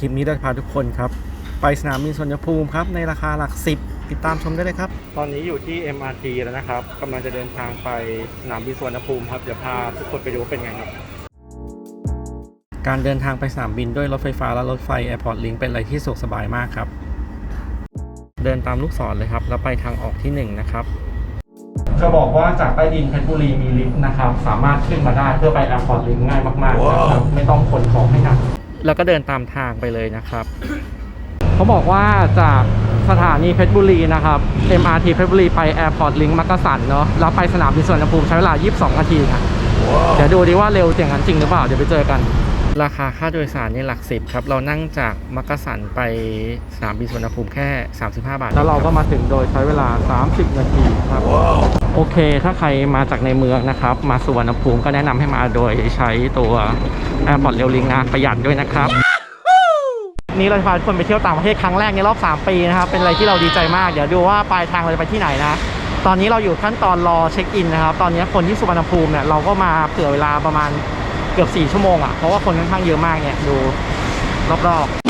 คลิปนี้เราจะพาทุกคนครับ ไปสนามบินสุวรรณภูมิครับ ในราคาหลักสิบติดตามชมได้เลยครับ ตอนนี้อยู่ที่ MRT แล้วนะครับกำลังจะเดินทางไปสนามบินสุวรรณภูมิครับเดี๋ยวพาทุกคนไปดูว่าเป็นไงครับการเดินทางไปสนามบินด้วยรถไฟฟ้าและรถไฟ Airport Link เป็นอะไรที่สะดวกสบายมากครับ เดินตามลูกศรเลยครับ แล้วไปทางออกที่หนึ่งนะครับ จะบอกว่าจากใต้ดินเพชรบุรีมีลิฟต์นะครับ สามารถขึ้นมาได้เพื่อไป Airport Link ง่ายมากๆนะครับ ไม่ต้องขนของให้หนัก แล้วก็เดินตามทางไปเลยนะครับ เขาบอกว่าจากสถานีเพชรบุรีนะครับ MRT เพชรบุรีไป Airport Link มักกะสันเนาะแล้วไปสนามบินสุวรรณภูมิใช้เวลา 22 นาทีนะเดี๋ยวดูดีว่าเร็วอย่างนั้นจริงหรือเปล่า เดี๋ยวไปเจอกัน ราคาค่าโดยสารนี่หลักสิบครับ เรานั่งจากมักกะสันไปสนามบินสุวรรณภูมิแค่ 35 บาท แล้วเราก็มาถึงโดยใช้เวลา 30 นาทีครับ โอเค ถ้าใครมาจากในเมืองนะครับ มาสุวรรณภูมิก็แนะนำให้มาโดยใช้ตัว Airport Rail Link นะประหยัดด้วยนะครับ นี้เราจะพาทุกคนไปเที่ยวต่างประเทศครั้งแรกในรอบ 3 ปีนะครับ เป็นอะไรที่เราดีใจมาก เดี๋ยวดูว่าปลายทางเราจะไปที่ไหนนะ ตอนนี้เราอยู่ขั้นตอนรอเช็คอินนะครับ ตอนนี้คนที่สุวรรณภูมิเนี่ยเราก็มาเผื่อเวลาประมาณเกือบ 4 ชั่วโมงอะ่ะ เพราะว่าคนค่อนข้างเยอะมากเนี่ยดูรอบๆ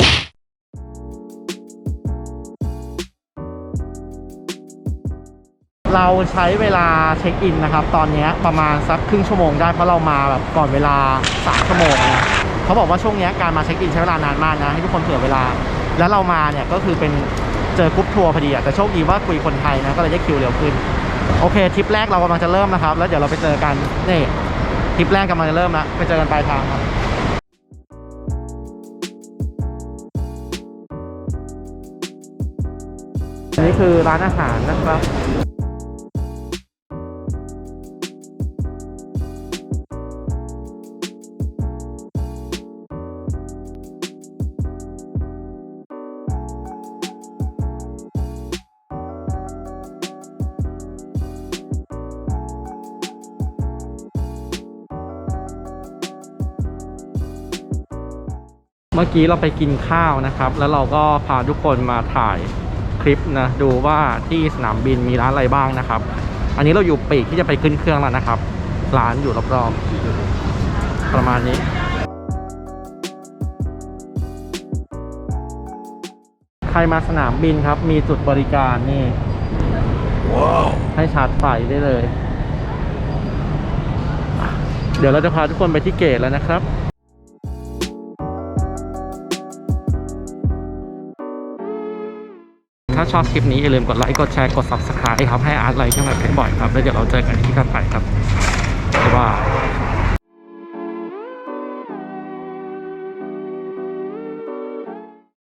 เราใช้เวลาเช็คอินนะครับ ตอนนี้ประมาณสักครึ่งชั่วโมงได้เพราะเรามาแบบก่อนเวลา 3 ชั่วโมงนะเขาบอกว่าช่วงนี้การมาเช็คอินใช้เวลานานมากนะ ให้ทุกคนเผื่อเวลา แล้วเรามาเนี่ยก็คือเป็นเจอกรุ๊ปทัวร์พอดีอะแต่โชคดีว่าคุยคนไทยนะก็เลยได้คิวเร็วขึ้น โอเคทริปแรกเรากำลังจะเริ่มนะครับ แล้วเดี๋ยวเราไปเจอกันนี่ทริปแรกกำลังจะเริ่มแล้วไปเจอกันปลายทางครับอันนี้คือร้านอาหารนะครับ เมื่อกี้เราไปกินข้าวนะครับ แล้วเราก็พาทุกคนมาถ่ายคลิปนะดูว่าที่สนามบินมีร้านอะไรบ้างนะครับ อันนี้เราอยู่ปีกที่จะไปขึ้นเครื่องแล้วนะครับ ร้านอยู่รอบๆประมาณนี้ ใครมาสนามบินครับ มีจุดบริการนี่ให้ชาร์จไฟได้เลย เดี๋ยวเราจะพาทุกคนไปที่เกตแล้วนะครับ ถ้าชอบคลิปนี้อย่าลืมกดไลค์ กดแชร์ กด subscribe ครับ ให้อาร์ตไลค์ขึ้นมาบ่อยครับ แล้วเดี๋ยวเราเจอกันที่ถัดไปครับบ๊ายบาย